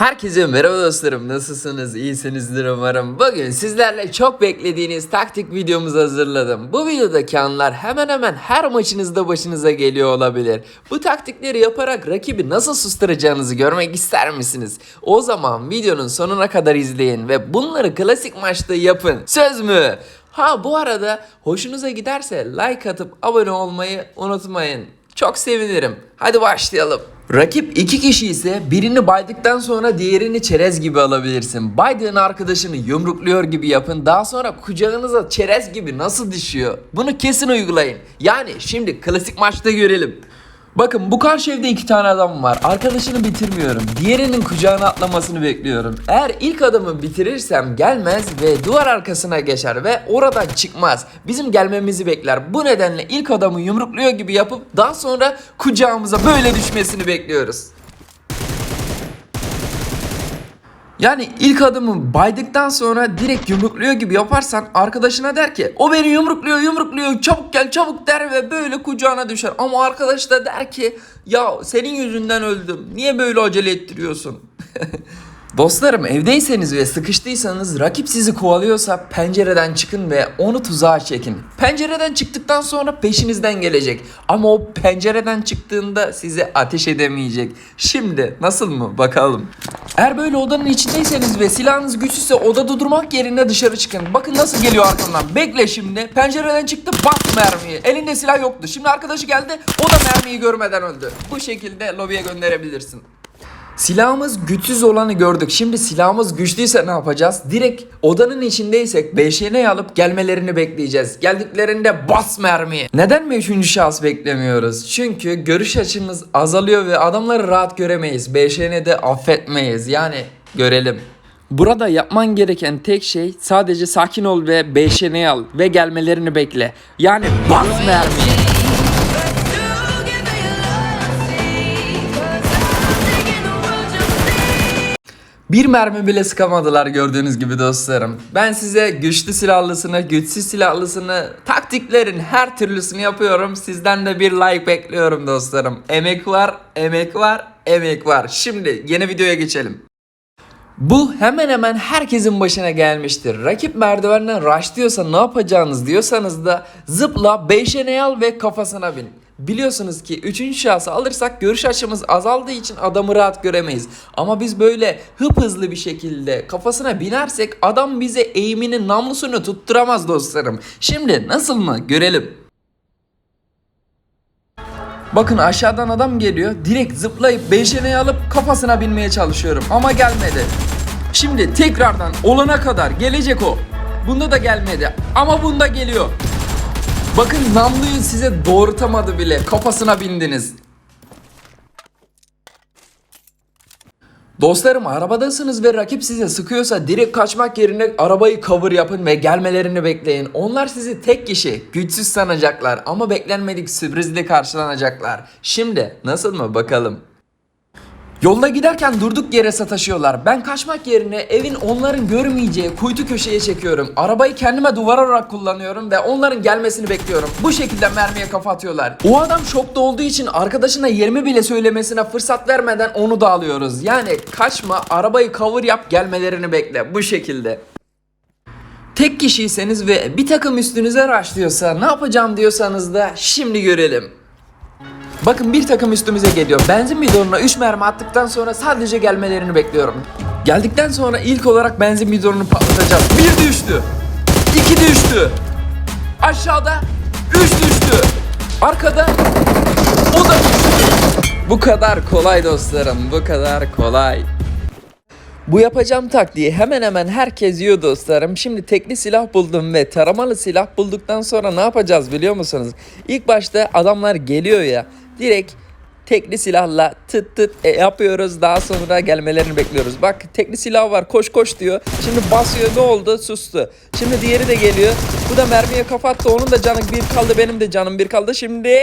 Herkese merhaba dostlarım. Nasılsınız? İyisinizdir umarım. Bugün sizlerle çok beklediğiniz taktik videomuzu hazırladım. Bu videodaki anlar hemen hemen her maçınızda başınıza geliyor olabilir. Bu taktikleri yaparak rakibi nasıl susturacağınızı görmek ister misiniz? O zaman videonun sonuna kadar izleyin ve bunları klasik maçta yapın. Söz mü? Ha bu arada hoşunuza giderse like atıp abone olmayı unutmayın. Çok sevinirim. Hadi başlayalım. Rakip iki kişi ise birini baydıktan sonra diğerini çerez gibi alabilirsin. Baydığın arkadaşını yumrukluyor gibi yapın. Daha sonra kucağınıza çerez gibi nasıl düşüyor? Bunu kesin uygulayın. Yani şimdi klasik maçta görelim. Bakın bu karşı evde iki tane adam var. Arkadaşını bitirmiyorum. Diğerinin kucağına atlamasını bekliyorum. Eğer ilk adamı bitirirsem gelmez ve duvar arkasına geçer ve oradan çıkmaz. Bizim gelmemizi bekler. Bu nedenle ilk adamı yumrukluyor gibi yapıp daha sonra kucağımıza böyle düşmesini bekliyoruz. Yani ilk adımı baydıktan sonra direkt yumrukluyor gibi yaparsan arkadaşına der ki o beni yumrukluyor yumrukluyor çabuk gel çabuk der ve böyle kucağına düşer. Ama arkadaş da der ki ya senin yüzünden öldüm niye böyle acele ettiriyorsun? Dostlarım evdeyseniz ve sıkıştıysanız rakip sizi kovalıyorsa pencereden çıkın ve onu tuzağa çekin. Pencereden çıktıktan sonra peşinizden gelecek. Ama o pencereden çıktığında size ateş edemeyecek. Şimdi nasıl mı bakalım. Eğer böyle odanın içindeyseniz ve silahınız güçlüyse odada durmak yerine dışarı çıkın. Bakın nasıl geliyor arkamdan. Bekle şimdi. Pencereden çıktı bas mermiyi. Elinde silah yoktu. Şimdi arkadaşı geldi o da mermiyi görmeden öldü. Bu şekilde lobiye gönderebilirsin. Silahımız güçsüz olanı gördük. Şimdi silahımız güçlüyse ne yapacağız? Direkt odanın içindeysek 5'ine alıp gelmelerini bekleyeceğiz. Geldiklerinde bas mermiyi. Neden mi 3. şahıs beklemiyoruz? Çünkü görüş açımız azalıyor ve adamları rahat göremeyiz. 5'ine de affetmeyiz. Yani görelim. Burada yapman gereken tek şey sadece sakin ol ve 5'ine al ve gelmelerini bekle. Yani bas mermiyi. Bir mermi bile sıkamadılar gördüğünüz gibi dostlarım. Ben size güçlü silahlısını, güçsüz silahlısını, taktiklerin her türlüsünü yapıyorum. Sizden de bir like bekliyorum dostlarım. Emek var, emek var, emek var. Şimdi yeni videoya geçelim. Bu hemen hemen herkesin başına gelmiştir. Rakip merdivenden rush diyorsa ne yapacağınız diyorsanız da zıpla 5'e al ve kafasına bin. Biliyorsunuz ki 3. şahsı alırsak görüş açımız azaldığı için adamı rahat göremeyiz. Ama biz böyle hıp hızlı bir şekilde kafasına binersek adam bize eğiminin namlusunu tutturamaz dostlarım. Şimdi nasıl mı görelim. Bakın aşağıdan adam geliyor. Direkt zıplayıp beşeneyi alıp kafasına binmeye çalışıyorum. Ama gelmedi. Şimdi tekrardan olana kadar gelecek o. Bunda da gelmedi. Ama bunda geliyor. Bakın namluyu size doğrultamadı bile. Kafasına bindiniz. Dostlarım arabadasınız ve rakip size sıkıyorsa direkt kaçmak yerine arabayı cover yapın ve gelmelerini bekleyin. Onlar sizi tek kişi güçsüz sanacaklar ama beklenmedik sürprizle karşılanacaklar. Şimdi nasıl mı bakalım. Yolda giderken durduk yere sataşıyorlar. Ben kaçmak yerine evin onların görmeyeceği kuytu köşeye çekiyorum. Arabayı kendime duvar olarak kullanıyorum ve onların gelmesini bekliyorum. Bu şekilde mermiye kafa atıyorlar. O adam şokta olduğu için arkadaşına yerimi bile söylemesine fırsat vermeden onu da alıyoruz. Yani kaçma, arabayı cover yap, gelmelerini bekle. Bu şekilde. Tek kişiyseniz ve bir takım üstünüze raşlıyorsa ne yapacağım diyorsanız da şimdi görelim. Bakın bir takım üstümüze geliyor. Benzin bidonuna 3 mermi attıktan sonra sadece gelmelerini bekliyorum. Geldikten sonra ilk olarak benzin bidonunu patlatacağız. Bir düştü. iki düştü. Aşağıda 3 düştü. Arkada o da düştü. Bu kadar kolay dostlarım. Bu kadar kolay. Bu yapacağım taktiği hemen hemen herkes yiyor dostlarım. Şimdi tekli silah buldum ve taramalı silah bulduktan sonra ne yapacağız biliyor musunuz? İlk başta adamlar geliyor ya direkt tekli silahla tıt tıt e, yapıyoruz. Daha sonra gelmelerini bekliyoruz. Bak tekli silah var koş koş diyor. Şimdi basıyor ne oldu sustu. Şimdi diğeri de geliyor. Bu da mermiye kafa attı. Onun da canı bir kaldı benim de canım bir kaldı. Şimdi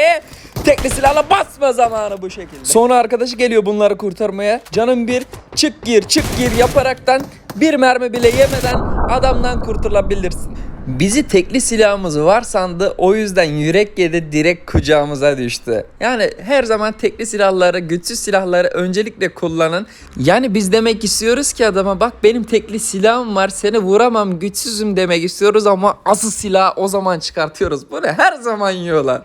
tekli silahla basma zamanı bu şekilde. Sonra arkadaşı geliyor bunları kurtarmaya. Canım bir çık gir çık gir yaparaktan bir mermi bile yemeden adamdan kurtulabilirsin. Bizi tekli silahımız var sandı o yüzden yürek yedi direkt kucağımıza düştü. Yani her zaman tekli silahları, güçsüz silahları öncelikle kullanın. Yani biz demek istiyoruz ki adama bak benim tekli silahım var seni vuramam güçsüzüm demek istiyoruz ama asıl silahı o zaman çıkartıyoruz. Bunu her zaman yiyorlar.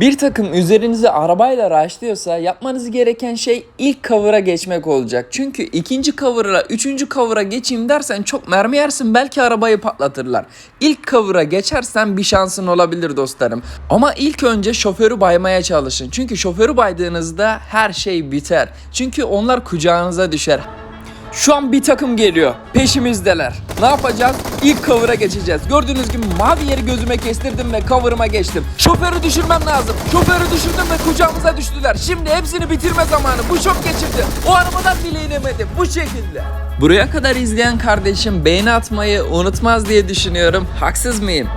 Bir takım üzerinize arabayla raşlıyorsa yapmanız gereken şey ilk cover'a geçmek olacak. Çünkü ikinci cover'a, üçüncü cover'a geçeyim dersen çok mermi yersin belki arabayı patlatırlar. İlk cover'a geçersen bir şansın olabilir dostlarım. Ama ilk önce şoförü baymaya çalışın. Çünkü şoförü baydığınızda her şey biter. Çünkü onlar kucağınıza düşer. Şu an bir takım geliyor. Peşimizdeler. Ne yapacağız? İlk cover'a geçeceğiz. Gördüğünüz gibi mavi yeri gözüme kestirdim ve cover'ıma geçtim. Şoförü düşürmem lazım. Şoförü düşürdüm ve kucağımıza düştüler. Şimdi hepsini bitirme zamanı. Bu şok geçirdi. O arabadan bile inemedim. Bu şekilde. Buraya kadar izleyen kardeşim beğeni atmayı unutmaz diye düşünüyorum. Haksız mıyım?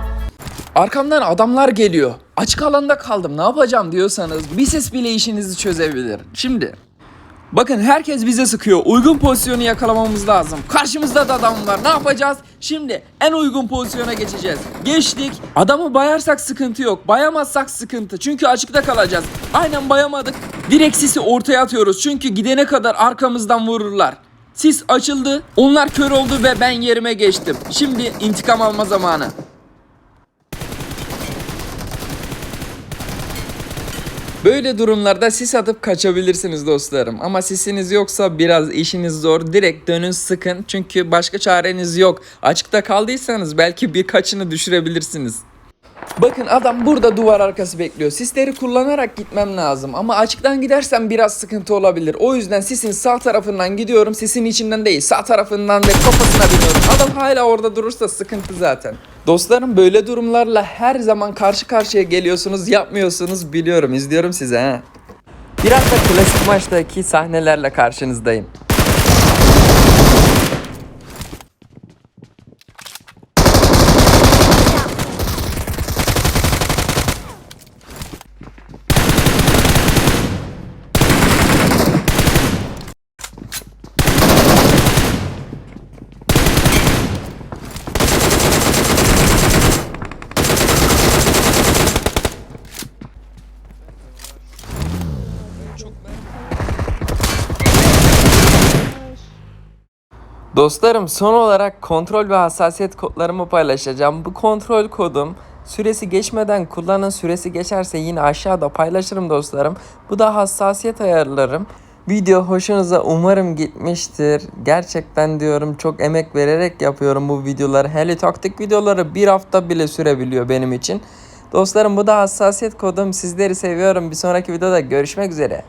Arkamdan adamlar geliyor. Açık alanda kaldım. Ne yapacağım diyorsanız bir ses bile işinizi çözebilir. Şimdi Bakın herkes bize sıkıyor. Uygun pozisyonu yakalamamız lazım. Karşımızda da adam var. Ne yapacağız? Şimdi en uygun pozisyona geçeceğiz. Geçtik. Adamı bayarsak sıkıntı yok. Bayamazsak sıkıntı. Çünkü açıkta kalacağız. Aynen bayamadık. Direkt sisi ortaya atıyoruz. Çünkü gidene kadar arkamızdan vururlar. Sis açıldı. Onlar kör oldu ve ben yerime geçtim. Şimdi intikam alma zamanı. Böyle durumlarda sis atıp kaçabilirsiniz dostlarım. Ama sisiniz yoksa biraz işiniz zor. Direkt dönün sıkın. Çünkü başka çareniz yok. Açıkta kaldıysanız belki birkaçını düşürebilirsiniz. Bakın adam burada duvar arkası bekliyor. Sisleri kullanarak gitmem lazım. Ama açıktan gidersem biraz sıkıntı olabilir. O yüzden sisin sağ tarafından gidiyorum. Sisin içinden değil sağ tarafından ve kafasına biniyorum. Adam hala orada durursa sıkıntı zaten. Dostlarım böyle durumlarla her zaman karşı karşıya geliyorsunuz yapmıyorsunuz biliyorum izliyorum size ha. Biraz da klasik maçtaki sahnelerle karşınızdayım. Dostlarım son olarak kontrol ve hassasiyet kodlarımı paylaşacağım. Bu kontrol kodum süresi geçmeden kullanın süresi geçerse yine aşağıda paylaşırım dostlarım. Bu da hassasiyet ayarlarım. Video hoşunuza umarım gitmiştir. Gerçekten diyorum çok emek vererek yapıyorum bu videoları. Hele taktik videoları bir hafta bile sürebiliyor benim için. Dostlarım bu da hassasiyet kodum. Sizleri seviyorum. Bir sonraki videoda görüşmek üzere.